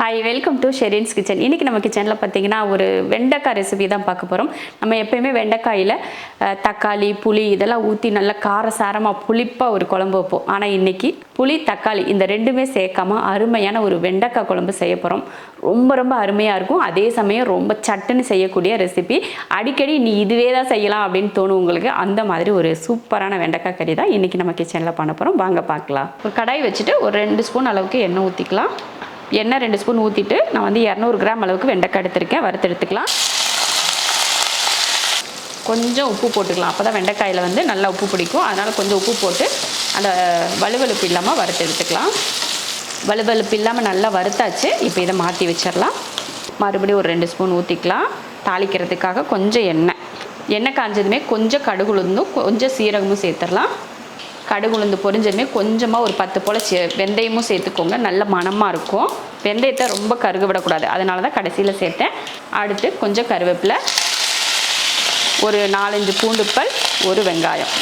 Hi welcome to Sherin's kitchen இன்றைக்கி நம்ம கிச்சனில் பார்த்தீங்கன்னா ஒரு வெண்டைக்காய் ரெசிபி தான் பார்க்க போகிறோம் நம்ம எப்பயுமே வெண்டைக்காயில் தக்காளி புளி இதெல்லாம் ஊற்றி நல்லா காரசாரமாக புளிப்பாக ஒரு குழம்பு வைப்போம். ஆனால் இன்றைக்கி புளி தக்காளி இந்த ரெண்டுமே சேர்க்காம அருமையான ஒரு வெண்டைக்காய் குழம்பு செய்ய போகிறோம் ரொம்ப ரொம்ப அருமையாக இருக்கும். அதே சமயம் ரொம்ப சட்டுன்னு செய்யக்கூடிய ரெசிபி அடிக்கடி நீ இதுவே தான் செய்யலாம் அப்படின்னு தோணும் உங்களுக்கு. அந்த மாதிரி ஒரு சூப்பரான வெண்டைக்காய் கறி தான் இன்றைக்கி நம்ம கிச்சனில் பண்ண போகிறோம் வாங்க பார்க்கலாம். ஒரு கடாய் வச்சுட்டு ஒரு ரெண்டு ஸ்பூன் அளவுக்கு எண்ணெய் ஊற்றிக்கலாம் எண்ணெய் ரெண்டு ஸ்பூன் ஊற்றிட்டு நான் வந்து இரநூறு கிராம் அளவுக்கு வெண்டைக்காய் எடுத்திருக்கேன். வறுத்து எடுத்துக்கலாம் கொஞ்சம் உப்பு போட்டுக்கலாம். அப்போ தான் வெண்டைக்காயில் வந்து நல்லா உப்பு பிடிக்கும். அதனால் கொஞ்சம் உப்பு போட்டு அந்த வலுவலுப்பு இல்லாமல் வறுத்து எடுத்துக்கலாம் வலுவலுப்பு இல்லாமல் நல்லா வறுத்தாச்சு. இப்போ இதை மாற்றி வச்சிடலாம். மறுபடியும் ஒரு ரெண்டு ஸ்பூன் ஊற்றிக்கலாம் தாளிக்கிறதுக்காக கொஞ்சம் எண்ணெய். எண்ணெய் காஞ்சதுமே கொஞ்சம் கடுகு உளுந்தும் கொஞ்சம் சீரகமும் சேர்த்துடலாம். கடுகு உளுந்து பொரிஞ்சதுமே கொஞ்சமாக ஒரு பத்து போல் சே வெந்தயமும் சேர்த்துக்கோங்க. நல்ல மணமாக இருக்கும். வெந்தயத்தை ரொம்ப கருக விடக்கூடாது அதனால தான் கடைசியில் சேர்த்தேன். அடுத்து கொஞ்சம் கருவேப்பிலை ஒரு நாலஞ்சு பூண்டுப்பல் ஒரு வெங்காயம்.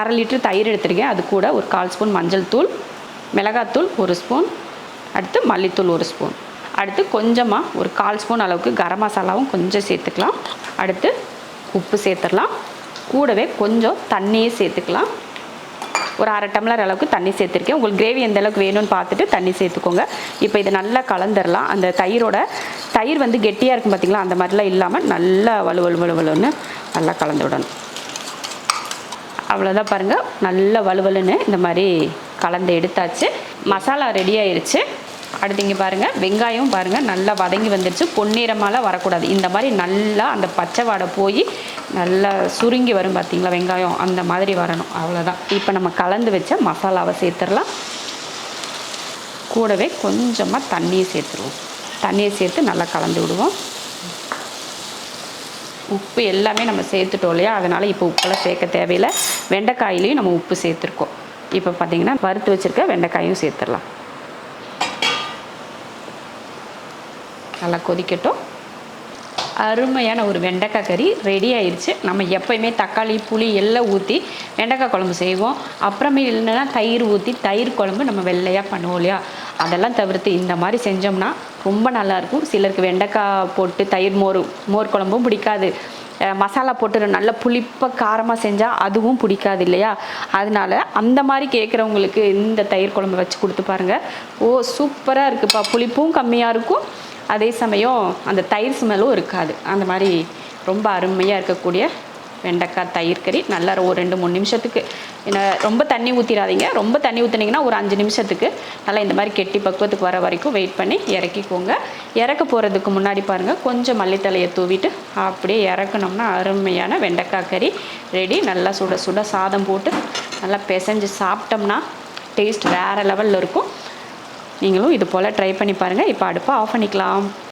அரை லிட்டர் தயிர் எடுத்திருக்கேன். அது கூட ஒரு கால் ஸ்பூன் மஞ்சள் தூள் மிளகாத்தூள் ஒரு ஸ்பூன் அடுத்து மல்லித்தூள் ஒரு ஸ்பூன். அடுத்து கொஞ்சமாக ஒரு கால் ஸ்பூன் அளவுக்கு கரம் மசாலாவும் கொஞ்சம் சேர்த்துக்கலாம். அடுத்து உப்பு சேர்த்துடலாம். கூடவே கொஞ்சம் தண்ணியே சேர்த்துக்கலாம். ஒரு அரை டம்ளர் அளவுக்கு தண்ணி சேர்த்துருக்கேன். உங்களுக்கு கிரேவி எந்த அளவுக்கு வேணும்னு பார்த்துட்டு தண்ணி சேர்த்துக்கோங்க. இப்போ இதை நல்லா கலந்துடலாம் அந்த தயிரோட தயிர் வந்து கெட்டியாக இருக்கும் பார்த்திங்களா அந்த மாதிரிலாம் இல்லாமல் நல்லா வலு வலு வலு வலுன்னு நல்லா கலந்து விடணும். அவ்வளோதான் பாருங்கள் நல்லா வலுவலுன்னு இந்த மாதிரி கலந்து எடுத்தாச்சு. மசாலா ரெடி ஆயிடுச்சு அடுத்து இங்கே பாருங்கள் வெங்காயம் பாருங்கள் நல்லா வதங்கி வந்துடுச்சு பொன்னிறமாலாம் வரக்கூடாது. இந்த மாதிரி நல்லா அந்த பச்சை வாடை போய் நல்லா சுருங்கி வரும் பார்த்தீங்களா வெங்காயம்? அந்த மாதிரி வரணும். அவ்வளோதான் இப்போ நம்ம கலந்து வச்ச மசாலாவை சேர்த்துடலாம். கூடவே கொஞ்சமாக தண்ணியை சேர்த்துருவோம். தண்ணியை சேர்த்து நல்லா கலந்து விடுவோம். உப்பு எல்லாமே நம்ம சேர்த்துட்டோம் இல்லையா? அதனால் இப்போ உப்பெல்லாம் சேர்க்க தேவையில்லை. வெண்டைக்காயிலையும் நம்ம உப்பு சேர்த்துருக்கோம். இப்போ பார்த்திங்கன்னா வறுத்து வச்சுருக்க வெண்டைக்காயும் சேர்த்துடலாம். நல்லா கொதிக்கட்டும். அருமையான ஒரு வெண்டைக்காய் கறி ரெடி ஆயிடுச்சு நம்ம எப்பயுமே தக்காளி புளி எல்லாம் ஊற்றி வெண்டைக்காய் குழம்பு செய்வோம். அப்புறமே இல்லைன்னா தயிர் ஊற்றி தயிர் குழம்பு நம்ம வெள்ளையாக பண்ணுவோம் இல்லையா? அதெல்லாம் தவிர்த்து இந்த மாதிரி செஞ்சோம்னா ரொம்ப நல்லாயிருக்கும் சிலருக்கு வெண்டைக்காய் போட்டு தயிர் மோர் மோர் குழம்பும் பிடிக்காது. மசாலா போட்டு நல்ல புளிப்பாக காரமாக செஞ்சால் அதுவும் பிடிக்காது இல்லையா? அதனால அந்த மாதிரி கேட்குறவங்களுக்கு இந்த தயிர் குழம்பு வச்சு கொடுத்து பாருங்கள் ஓ சூப்பராக இருக்குப்பா. புளிப்பும் கம்மியாக இருக்கும். அதே சமயம் அந்த தயிர் ஸ்மெல்லும் இருக்காது. அந்த மாதிரி ரொம்ப அருமையாக இருக்கக்கூடிய வெண்டைக்காய் தயிர் கறி. நல்லா ஒரு ரெண்டு மூணு நிமிஷத்துக்கு. என்ன ரொம்ப தண்ணி ஊற்றிடாதீங்க ரொம்ப தண்ணி ஊற்றுனீங்கன்னா ஒரு அஞ்சு நிமிஷத்துக்கு. நல்லா இந்த மாதிரி கெட்டி பக்குவத்துக்கு வர வரைக்கும் வெயிட் பண்ணி இறக்கிக்கோங்க. இறக்க போகிறதுக்கு முன்னாடி பாருங்கள் கொஞ்சம் மல்லித்தலையை தூவிட்டு அப்படியே இறக்கணும்னா அருமையான வெண்டைக்காய் கறி ரெடி நல்லா சுட சுட சாதம் போட்டு நல்லா பிசைஞ்சு சாப்பிட்டோம்னா டேஸ்ட் வேறு லெவலில் இருக்கும். நீங்களும் இது போல் ட்ரை பண்ணி பாருங்கள் இப்போ அடுப்பை ஆஃப் பண்ணிக்கலாம்.